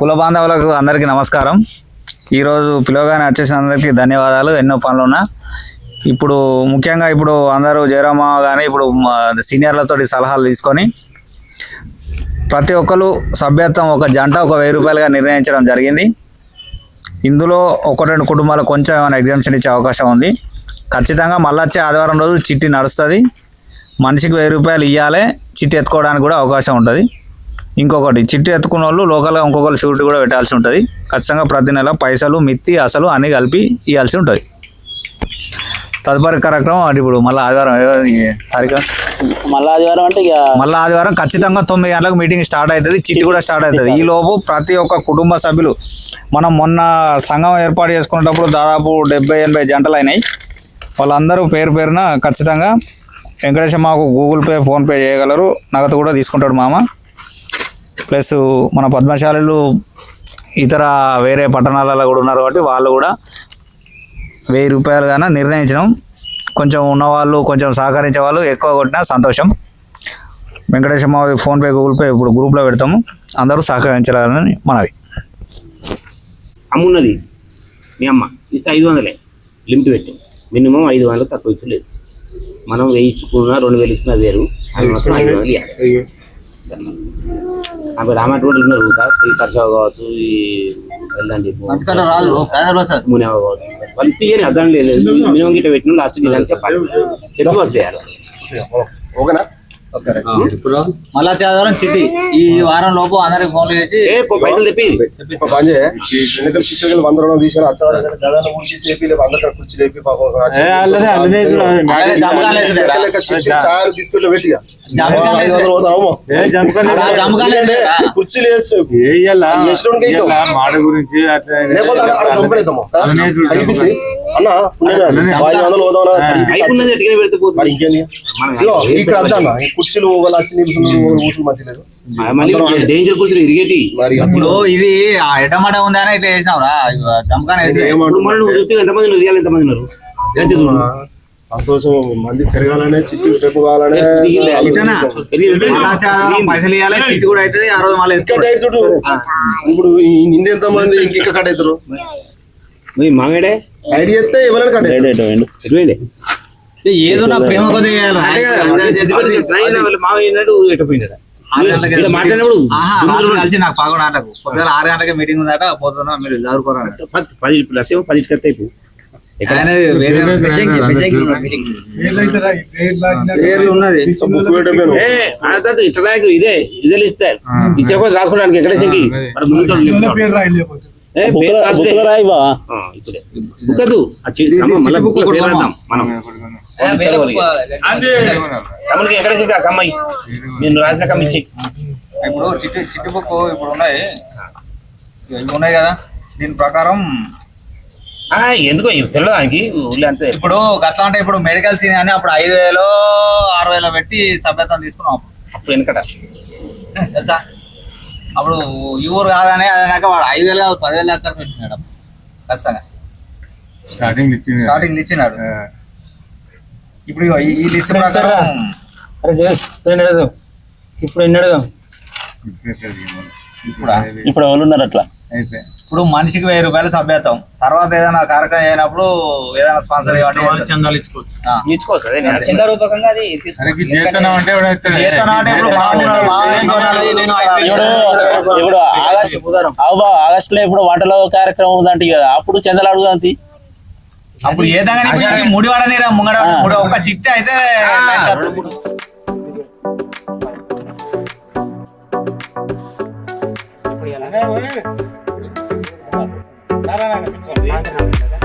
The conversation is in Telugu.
కుల బాంధవులకు అందరికీ నమస్కారం. ఈరోజు పిలవగానే వచ్చేసిన అందరికీ ధన్యవాదాలు. ఎన్నో పనులు ఉన్నా. ఇప్పుడు ముఖ్యంగా ఇప్పుడు అందరూ జయరామ కానీ ఇప్పుడు సీనియర్లతో సలహాలు తీసుకొని ప్రతి ఒక్కరు సభ్యత్వం ఒక జంట ఒక వెయ్యి రూపాయలుగా నిర్ణయించడం జరిగింది. ఇందులో ఒక రెండు కుటుంబాలు కొంచెం ఏమైనా ఎగ్జామ్షన్ ఇచ్చే అవకాశం ఉంది. ఖచ్చితంగా మళ్ళీ వచ్చే ఆదివారం రోజు చిట్టి నడుస్తుంది. మనిషికి వెయ్యి రూపాయలు ఇవ్వాలి చిట్టి ఎత్తుకోవడానికి కూడా అవకాశం ఉంటుంది. ఇంకొకటి చిట్టి ఎత్తుకున్న వాళ్ళు లోకల్గా ఇంకొకరు షూరిటీ కూడా పెట్టాల్సి ఉంటుంది. ఖచ్చితంగా ప్రతి నెల పైసలు మిత్తి అసలు అన్నీ కలిపి ఇవ్వాల్సి ఉంటుంది. తదుపరి కార్యక్రమం అంటే ఇప్పుడు మళ్ళీ ఆదివారం తారీఖు మళ్ళా ఆదివారం అంటే ఇక మళ్ళీ ఆదివారం ఖచ్చితంగా తొమ్మిది గంటలకు మీటింగ్ స్టార్ట్ అవుతుంది చిట్టి కూడా స్టార్ట్ అవుతుంది ఈ లోపు ప్రతి ఒక్క కుటుంబ సభ్యులు మనం మొన్న సంఘం ఏర్పాటు చేసుకునేటప్పుడు దాదాపు డెబ్బై ఎనభై జంటలు అయినాయి. వాళ్ళందరూ పేరు పేరున ఖచ్చితంగా వెంకటేశ్వర మాకు గూగుల్ పే ఫోన్పే చేయగలరు. నగదు కూడా తీసుకుంటాడు మామ. ప్లస్ మన పద్మశాలులు ఇతర వేరే పట్టణాలలో కూడా ఉన్నారు కాబట్టి వాళ్ళు కూడా వెయ్యి రూపాయలు గాన నిర్ణయించడం కొంచెం ఉన్నవాళ్ళు కొంచెం సహకరించే వాళ్ళు ఎక్కువ కొట్టినా సంతోషం. వెంకటేశ్వర మాది ఫోన్పే గూగుల్ పే ఇప్పుడు గ్రూప్లో పెడతాము. అందరూ సహకరించాలని మనవి. అమ్మున్నది మీ అమ్మ. ఇస్తే ఐదు వందలే. లిమిట్ పెట్టి. మినిమం ఐదు వందలు తక్కువ ఇచ్చు లేదు. మనం వెయ్యి ఇచ్చుకున్నా రెండు వేలు ఇచ్చుకున్నా వేరు. అది మాత్రం ఐదు వందలు ఇవ్వాలి అప్పుడు రామటువంటి ఉన్నారు ఇంకా ఈ ఖర్చు కావచ్చు ఈ వెళ్ళండి మునేవ కావచ్చు వాళ్ళు తీయని అర్థం లేదు మినిమం గిట్ట పెట్టిన లాస్ట్ ఇదని చెప్పాలి చెప్పి వస్తాయి ఓకేనా మళ్ళా ఆదివారం చిట్టి. ఈ వారం లోపు అందరికి ఫోన్లు చేసి పైసలు తెప్పి. పని ఎన్నికల చిట్టుకలు వంద రెండు తీసుకొని చెప్పి కుర్చీ ఛాయలు తీసుకెళ్ళి పెట్టిగా. కుర్చీలు వేసి మాట గురించి అన్న ఐదు వందలు పోదాం మరి ఇంకేంది? ఇక్కడ అంతా అన్న కుర్చీలు ఒకళ్ళు వచ్చి నిలుచున్నారు ఇప్పుడు ఇది ఆ ఎటమాట ఉంది అని ఇట్లా వేసినావురా జమకాన్ వేసి ఇప్పుడు మనం నువ్వు చూస్తే ఎంతమంది ఉన్నారు? రియాలు ఎంతమంది ఉన్నారు? ఎంత చూడు. సంతోషం. మంది పెరగాలనే చిట్టి పెప్పు కావాలనే పైసలు ఇవ్వాలి కూడా అవుతుంది ఆ రోజు మళ్ళీ ఇంకా డైట్ చూడు. ఇప్పుడు ఇంత మంది ఇంక కట్ అవుతారు? మామేడే ఐడి చేస్తే ఎవరైనా ఏదో నా ప్రేమ కలిసి నాకు గంటలకు. పొద్దున ఆరు గంటలకి మీటింగ్ ఉందట పోతున్నా మీరు చదువుకోరా పది పది లతే పది కత్తి ఇదే ఇదే ఇస్తారు ఇచ్చకపోతే రాసుకోవడానికి ఎక్కడ చెక్కి? నేను రాసిన కమ్మ ఇచ్చి. ఇప్పుడు చిట్టి చిట్టి బుక్ ఇప్పుడు ఉన్నాయి. ఇవి ఉన్నాయి కదా. దీని ప్రకారం ఆ, ఎందుకో ఊళ్ళో అంతే. ఇప్పుడు అట్లా అంటే ఇప్పుడు మెడికల్ సీన్ అని అప్పుడు ఐదు వేలు ఆరు వేలు పెట్టి సభ్యత్వం తీసుకున్నాం. అప్పుడు వెనకట. తెలుసా? అప్పుడు ఈ ఊరు కాదని అదనాక వాడు ఐదు వేలు కాదు పదివేలు దాకా పెట్టినాడు. ఖచ్చితంగా. స్టార్టింగ్ ఇచ్చింది స్టార్టింగ్ ఇచ్చినాడు. ఇప్పుడు ఇగో ఈ- ఈ లిస్ట్ ప్రకారం అరే జోస్ రెండు అడుగుదాం ఇప్పుడు ఎన్ని అడుగుదాం ఇప్పుడా? ఇప్పుడు ఎవరు ఉన్నారు అట్లా? అయిపోయి ఇప్పుడు మనిషికి వెయ్యి రూపాయలు సభ్యత్వం. తర్వాత ఏదైనా కార్యక్రమం అయినప్పుడు ఏదైనా స్పాన్సర్ చందాలు ఇచ్చుకోవచ్చు. చేతనం అంటే ఆగస్ట్లో ఇప్పుడు వంటలో కార్యక్రమం ఉందంట కదా అప్పుడు చందలు అడుగుదాంతి అప్పుడు ఏ దాకా ముడి వాడని ముంగడ ఒక చిట్ట అయితే பார்க்கலாம்